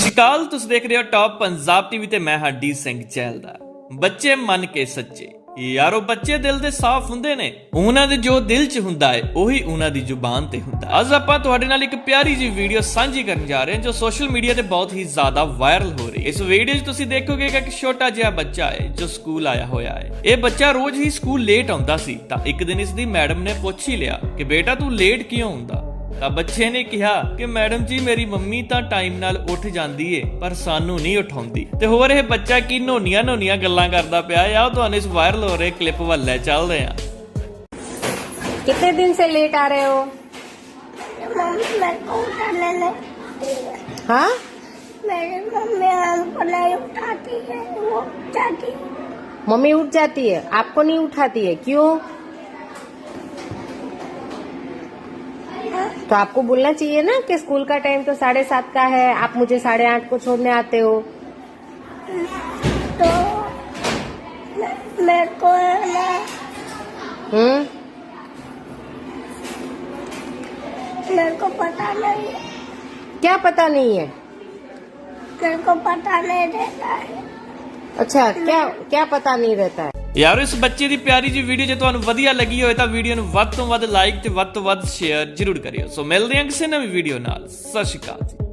ਸ਼੍ਰੀ ਤੁਸੀਂ ਦੇਖ ਰਹੇ ਹੋ ਟਾਪ ਪੰਜਾਬ ਟੀਵੀ ਤੇ ਮੈਂ ਹਾਂ ਡੀ ਸਿੰਘ ਚਹਿਲਦਾ ਬੱਚੇ ਮਨ ਕੇ ਸੱਚੇ। ਯਾਰੋ, ਬੱਚੇ ਦਿਲ ਦੇ ਸਾਫ਼ ਹੁੰਦੇ ਨੇ। ਉਹਨਾਂ ਦੇ ਜੋ ਦਿਲ 'ਚ ਹੁੰਦਾ ਹੈ ਉਹੀ ਉਹਨਾਂ ਦੀ ਜ਼ੁਬਾਨ ਤੇ ਹੁੰਦਾ ਅੱਜ ਆਪਾਂ ਤੁਹਾਡੇ ਨਾਲ ਇੱਕ ਪਿਆਰੀ ਜੀ ਵੀਡੀਓ ਸਾਂਝੀ ਕਰਨ ਜਾ ਰਹੇ ਹਾਂ, ਜੋ ਸੋਸ਼ਲ ਮੀਡੀਆ ਤੇ ਬਹੁਤ ਹੀ ਜ਼ਿਆਦਾ ਵਾਇਰਲ ਹੋ ਰਹੀ ਹੈ ਇਸ ਵੀਡੀਓ 'ਚ ਤੁਸੀਂ ਦੇਖੋਗੇ ਕਿ ਇੱਕ ਛੋਟਾ ਜਿਹਾ ਬੱਚਾ ਹੈ ਜੋ ਸਕੂਲ ਆਇਆ ਹੋਇਆ ਹੈ ਇਹ ਬੱਚਾ ਰੋਜ਼ ਹੀ ਸਕੂਲ ਲੇਟ ਆਉਂਦਾ ਸੀ, ਤਾਂ ਇੱਕ ਦਿਨ ਇਸ ਦੀ ਮੈਡਮ ਨੇ ਪੁੱਛ ਹੀ ਲਿਆ ਕਿ, ਬੇਟਾ, ਤੂੰ ਲੇਟ ਕਿਉਂ ਹੁੰਦਾ? ਤਾਂ ਬੱਚੇ ਨੇ ਕਿਹਾ ਕਿ ਮੈਡਮ ਜੀ ਮੇਰੀ ਮੰਮੀ ਤਾਂ ਟਾਈਮ ਨਾਲ ਉੱਠ ਜਾਂਦੀ ਏ ਪਰ ਸਾਨੂੰ ਨਹੀਂ ਉਠਾਉਂਦੀ ਤੇ ਹੋਰ ਇਹ ਬੱਚਾ ਕੀ ਨੋਨੀਆਂ ਨੋਨੀਆਂ ਗੱਲਾਂ ਕਰਦਾ ਪਿਆ ਆ ਉਹ ਤੁਹਾਨੂੰ ਇਸ ਵਾਇਰਲ ਹੋ ਰਹੇ ਕਲਿੱਪ ਵੱਲ ਲੈ ਚੱਲਦੇ ਆ कितने दिन से लेट आ रहे हो मम्मी मेरे को उठाने ले हाँ मेरी मम्मी हमको नहीं उठाती है वो उठाती है मम्मी उठ जाती है आपको नहीं उठाती है क्यों तो आपको बोलना चाहिए ना कि स्कूल का टाइम तो साढ़े सात का है। आप मुझे साढ़े आठ को छोड़ने आते हो। तो मेरे को हम्म? मेरे को पता नहीं है। क्या पता नहीं है? मेरे को पता नहीं रहता है। अच्छा क्या क्या पता नहीं रहता है? ਯਾਰੋ, ਇਸ ਬੱਚੇ ਦੀ ਪਿਆਰੀ ਜੀ ਵੀਡੀਓ ਜੇ ਤੁਹਾਨੂੰ ਵਧੀਆ ਲੱਗੀ ਹੋਵੇ ਤਾਂ ਵੀਡੀਓ ਨੂੰ ਵੱਧ ਤੋਂ ਵੱਧ ਲਾਈਕ ਤੇ ਵੱਧ ਤੋਂ ਵੱਧ ਸ਼ੇਅਰ ਜ਼ਰੂਰ ਕਰਿਓ। ਸੋ ਮਿਲਦੇ ਹਾਂ ਕਿਸੇ ਨਵੀਂ ਵੀਡੀਓ ਨਾਲ। ਸਤਿ ਸ਼੍ਰੀ ਅਕਾਲ ਜੀ।